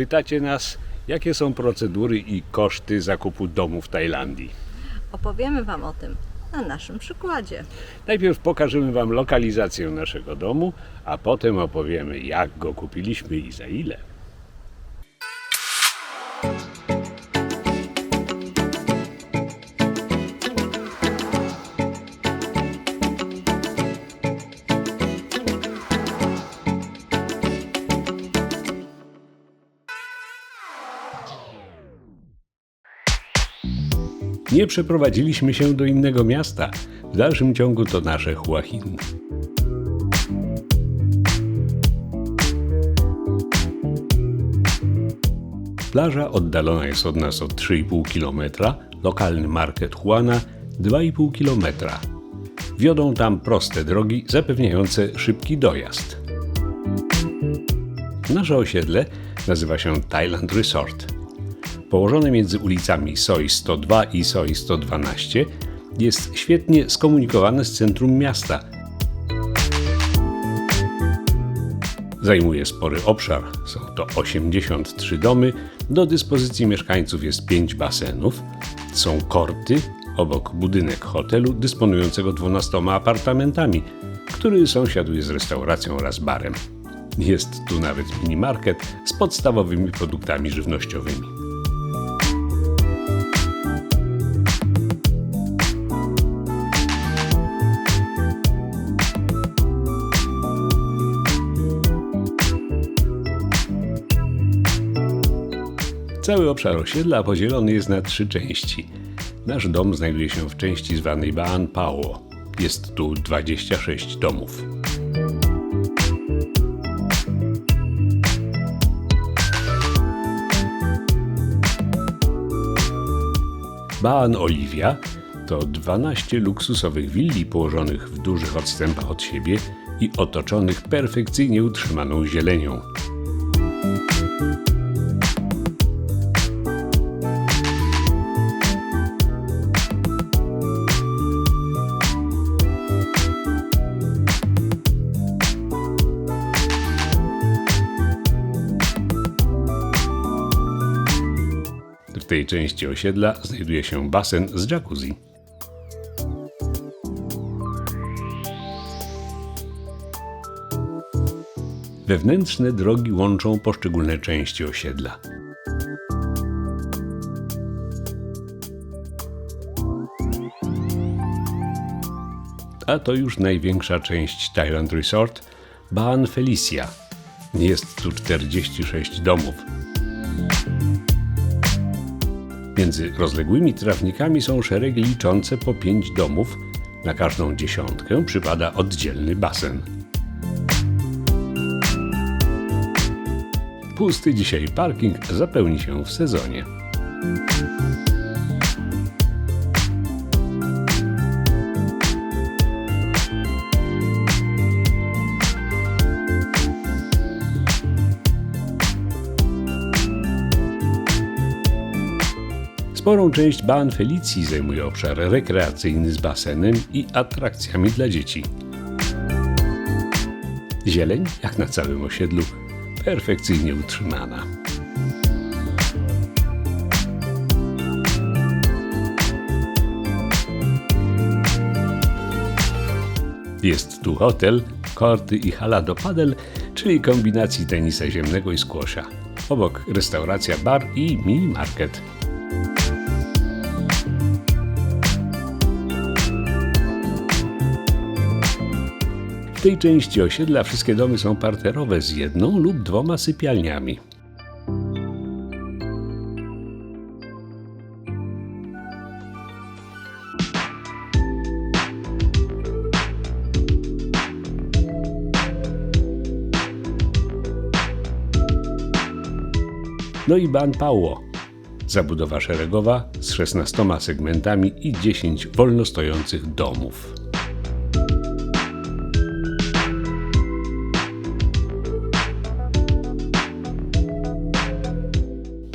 Pytacie nas, jakie są procedury i koszty zakupu domu w Tajlandii. Opowiemy Wam o tym na naszym przykładzie. Najpierw pokażemy Wam lokalizację naszego domu, a potem opowiemy, jak go kupiliśmy i za ile. Nie przeprowadziliśmy się do innego miasta. W dalszym ciągu to nasze Hua Hin. Plaża oddalona jest od nas o 3,5 km, lokalny market Juana 2,5 km. Wiodą tam proste drogi zapewniające szybki dojazd. Nasze osiedle nazywa się Thailand Resort. Położone między ulicami Soi 102 i Soi 112 jest świetnie skomunikowane z centrum miasta. Zajmuje spory obszar, są to 83 domy, do dyspozycji mieszkańców jest 5 basenów, są korty, obok budynek hotelu dysponującego 12 apartamentami, który sąsiaduje z restauracją oraz barem. Jest tu nawet minimarket z podstawowymi produktami żywnościowymi. Cały obszar osiedla podzielony jest na trzy części. Nasz dom znajduje się w części zwanej Baan Pao. Jest tu 26 domów. Baan Oliwia to 12 luksusowych willi położonych w dużych odstępach od siebie i otoczonych perfekcyjnie utrzymaną zielenią. Tej części osiedla znajduje się basen z jacuzzi. Wewnętrzne drogi łączą poszczególne części osiedla. A to już największa część Thailand Resort, Baan Felicia. Jest tu 46 domów. Między rozległymi trawnikami są szeregi liczące po pięć domów. Na każdą dziesiątkę przypada oddzielny basen. Pusty dzisiaj parking zapełni się w sezonie. Sporą część Ban Felicji zajmuje obszar rekreacyjny z basenem i atrakcjami dla dzieci. Zieleń, jak na całym osiedlu, perfekcyjnie utrzymana. Jest tu hotel, korty i hala do padel, czyli kombinacji tenisa ziemnego i squasha. Obok restauracja, bar i mini market. W tej części osiedla wszystkie domy są parterowe z jedną lub dwoma sypialniami. No i Ban Paulo. Zabudowa szeregowa z 16 segmentami i 10 wolno stojących domów.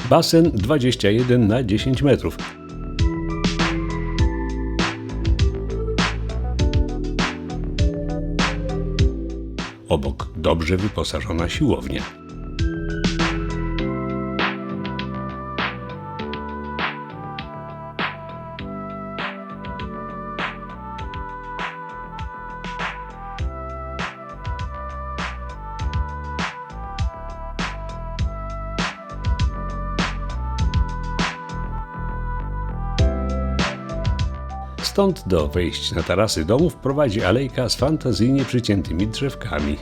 Basen 21 na 10 metrów. Obok dobrze wyposażona siłownia. Stąd do wejść na tarasy domów prowadzi alejka z fantazyjnie przyciętymi drzewkami.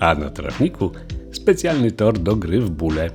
A na trawniku specjalny tor do gry w bóle.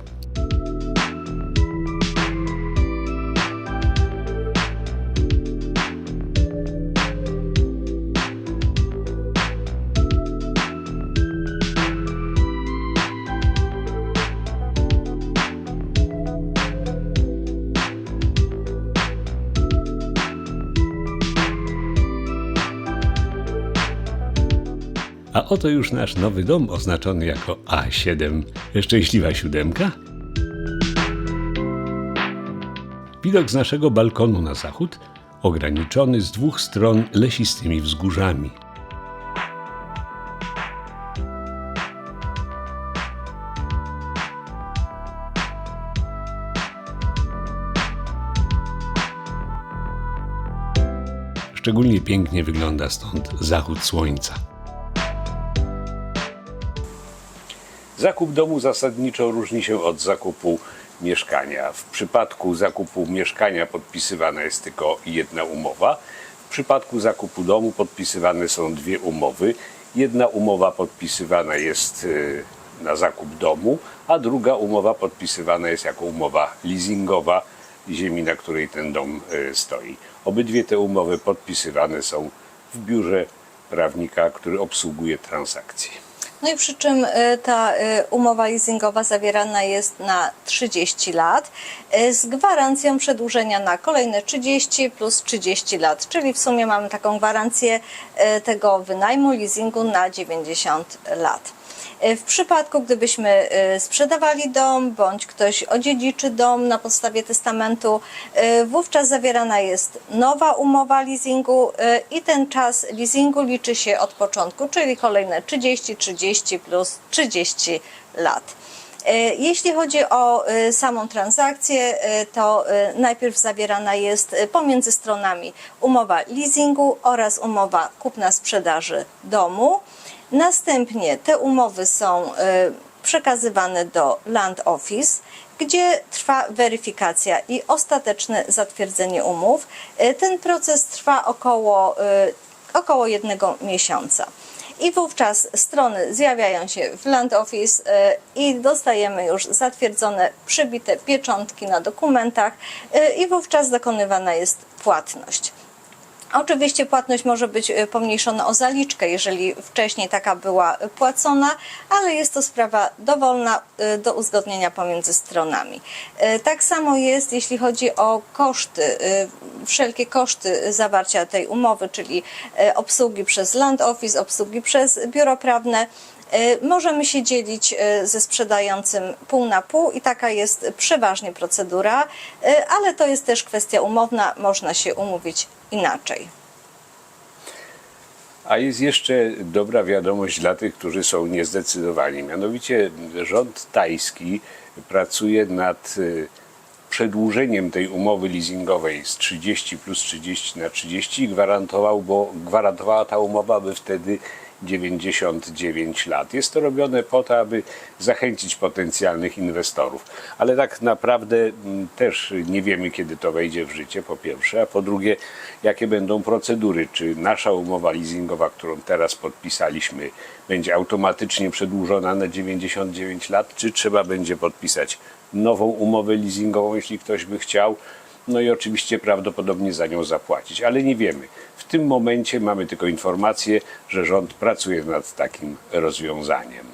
A oto już nasz nowy dom oznaczony jako A7. Szczęśliwa siódemka? Widok z naszego balkonu na zachód ograniczony z dwóch stron lesistymi wzgórzami. Szczególnie pięknie wygląda stąd zachód słońca. Zakup domu zasadniczo różni się od zakupu mieszkania. W przypadku zakupu mieszkania podpisywana jest tylko jedna umowa. W przypadku zakupu domu podpisywane są dwie umowy. Jedna umowa podpisywana jest y, na zakup domu, a druga umowa podpisywana jest jako umowa leasingowa ziemi, na której ten dom y, stoi. Obydwie te umowy podpisywane są w biurze prawnika, który obsługuje transakcje. No i przy czym y, ta y, umowa leasingowa zawierana jest na 30 lat y, z gwarancją przedłużenia na kolejne 30 plus 30 lat, czyli w sumie mamy taką gwarancję tego wynajmu leasingu na 90 lat. Y, W przypadku, gdybyśmy y, sprzedawali dom, bądź ktoś odziedziczy dom na podstawie testamentu, y, wówczas zawierana jest nowa umowa leasingu i ten czas leasingu liczy się od początku, czyli kolejne 30, 30 plus 30 lat. Jeśli chodzi o samą transakcję, to najpierw zawierana jest pomiędzy stronami umowa leasingu oraz umowa kupna-sprzedaży domu. Następnie te umowy są y, przekazywane do Land Office, gdzie trwa weryfikacja i ostateczne zatwierdzenie umów. Y, Ten proces trwa około, y, około jednego miesiąca. I wówczas strony zjawiają się w Land Office i dostajemy już zatwierdzone, przybite pieczątki na dokumentach i wówczas dokonywana jest płatność. Oczywiście płatność może być y, pomniejszona o zaliczkę, jeżeli wcześniej taka była y, płacona, ale jest to sprawa dowolna y, do uzgodnienia pomiędzy stronami. Tak samo jest, jeśli chodzi o koszty, wszelkie koszty zawarcia tej umowy, czyli obsługi przez Land Office, obsługi przez biuro prawne. Możemy się dzielić ze sprzedającym pół na pół i taka jest przeważnie procedura, ale to jest też kwestia umowna, można się umówić inaczej. A jest jeszcze dobra wiadomość dla tych, którzy są niezdecydowani. Mianowicie rząd tajski pracuje nad y, przedłużeniem tej umowy leasingowej z 30 plus 30 na 30 i gwarantował, bo gwarantowała ta umowa by wtedy 99 lat. Jest to robione po to, aby zachęcić potencjalnych inwestorów. Ale tak naprawdę mm, też nie wiemy, kiedy to wejdzie w życie, po pierwsze, a po drugie, jakie będą procedury. Czy nasza umowa leasingowa, którą teraz podpisaliśmy, będzie automatycznie przedłużona na 99 lat, czy trzeba będzie podpisać nową umowę leasingową, jeśli ktoś by chciał. No i oczywiście prawdopodobnie za nią zapłacić, ale nie wiemy. W tym momencie mamy tylko informację, że rząd pracuje nad takim rozwiązaniem.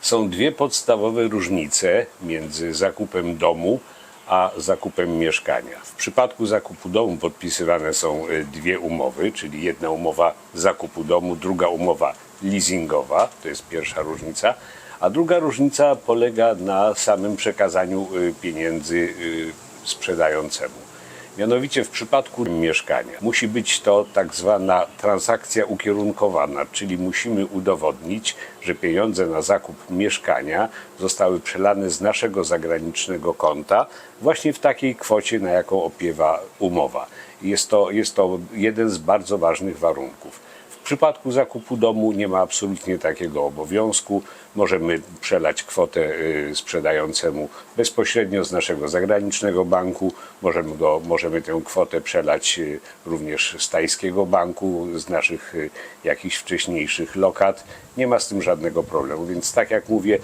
Są dwie podstawowe różnice między zakupem domu a zakupem mieszkania. W przypadku zakupu domu podpisywane są y, dwie umowy, czyli jedna umowa zakupu domu, druga umowa leasingowa, to jest pierwsza różnica, a druga różnica polega na samym przekazaniu y, pieniędzy y, sprzedającemu. Mianowicie w przypadku mieszkania musi być to tak zwana transakcja ukierunkowana, czyli musimy udowodnić, że pieniądze na zakup mieszkania zostały przelane z naszego zagranicznego konta właśnie w takiej kwocie, na jaką opiewa umowa. Jest to, jest to jeden z bardzo ważnych warunków. Przypadku zakupu domu nie ma absolutnie takiego obowiązku. Możemy przelać kwotę y, sprzedającemu bezpośrednio z naszego zagranicznego banku. Możemy, go, możemy tę kwotę przelać y, również z tajskiego banku, z naszych y, jakichś wcześniejszych lokat. Nie ma z tym żadnego problemu. Więc tak jak mówię,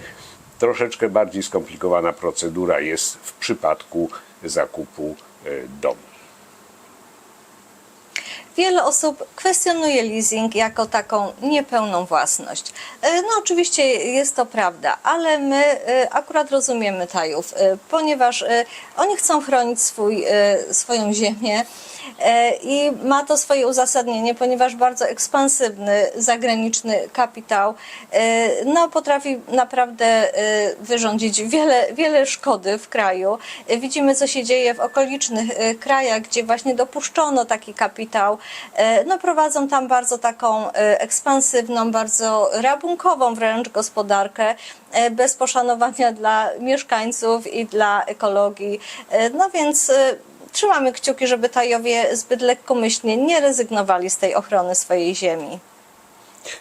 troszeczkę bardziej skomplikowana procedura jest w przypadku zakupu domu. Wiele osób kwestionuje leasing jako taką niepełną własność. E, No oczywiście jest to prawda, ale my e, akurat rozumiemy Tajów, e, ponieważ oni chcą chronić swój, swoją ziemię i ma to swoje uzasadnienie, ponieważ bardzo ekspansywny zagraniczny kapitał e, no, potrafi naprawdę e, wyrządzić wiele, wiele szkody w kraju. E, Widzimy, co się dzieje w okolicznych e, krajach, gdzie właśnie dopuszczono taki kapitał. E, No, prowadzą tam bardzo taką e, ekspansywną, bardzo rabunkową wręcz gospodarkę, e, bez poszanowania dla mieszkańców i dla ekologii. E, No więc e, trzymamy kciuki, żeby Tajowie zbyt lekkomyślnie nie rezygnowali z tej ochrony swojej ziemi.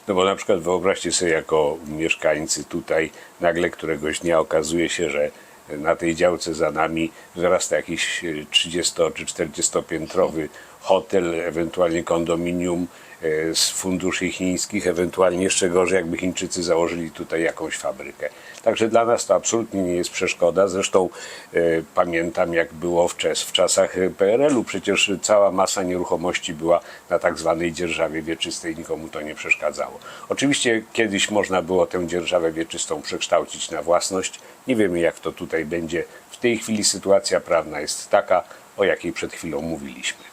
No bo na przykład wyobraźcie sobie jako mieszkańcy tutaj nagle któregoś dnia okazuje się, że na tej działce za nami wyrasta jakiś e, 30 czy 40 piętrowy hotel, ewentualnie kondominium z funduszy chińskich, ewentualnie jeszcze gorzej jakby Chińczycy założyli tutaj jakąś fabrykę. Także dla nas to absolutnie nie jest przeszkoda. Zresztą e, pamiętam jak było w, czas, w czasach e, PRL-u. Przecież cała masa nieruchomości była na tak zwanej dzierżawie wieczystej. Nikomu to nie przeszkadzało. Oczywiście kiedyś można było tę dzierżawę wieczystą przekształcić na własność. Nie wiemy jak to tutaj będzie. W tej chwili sytuacja prawna jest taka, o jakiej przed chwilą mówiliśmy.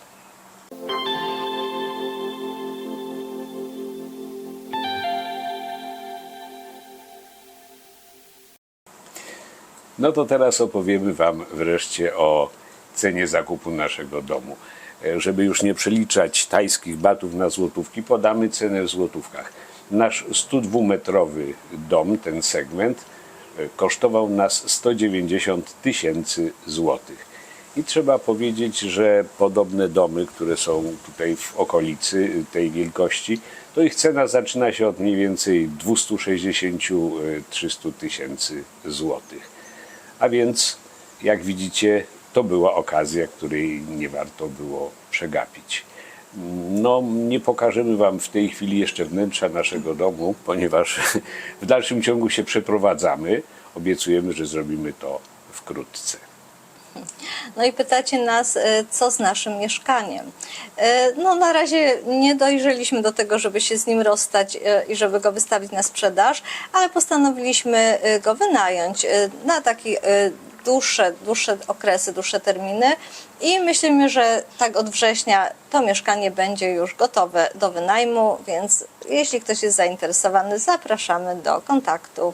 No to teraz opowiemy Wam wreszcie o cenie zakupu naszego domu. E, Żeby już nie przeliczać tajskich batów na złotówki, podamy cenę w złotówkach. Nasz 102-metrowy dom, ten segment, e, kosztował nas 190 tysięcy złotych. I trzeba powiedzieć, że podobne domy, które są tutaj w okolicy tej wielkości, to ich cena zaczyna się od mniej więcej 260-300 tysięcy złotych. A więc, jak widzicie, to była okazja, której nie warto było przegapić. No, nie pokażemy Wam w tej chwili jeszcze wnętrza naszego domu, ponieważ w dalszym ciągu się przeprowadzamy. Obiecujemy, że zrobimy to wkrótce. No i pytacie nas, e, co z naszym mieszkaniem. E, No na razie nie dojrzeliśmy do tego, żeby się z nim rozstać e, i żeby go wystawić na sprzedaż, ale postanowiliśmy go wynająć na takie dłuższe, dłuższe okresy, dłuższe terminy i myślimy, że tak od września to mieszkanie będzie już gotowe do wynajmu, więc jeśli ktoś jest zainteresowany, zapraszamy do kontaktu.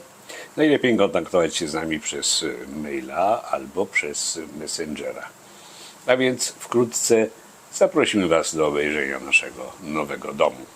Najlepiej kontaktować się z nami przez y, maila albo przez Messengera. A więc wkrótce zaprosimy Was do obejrzenia naszego nowego domu.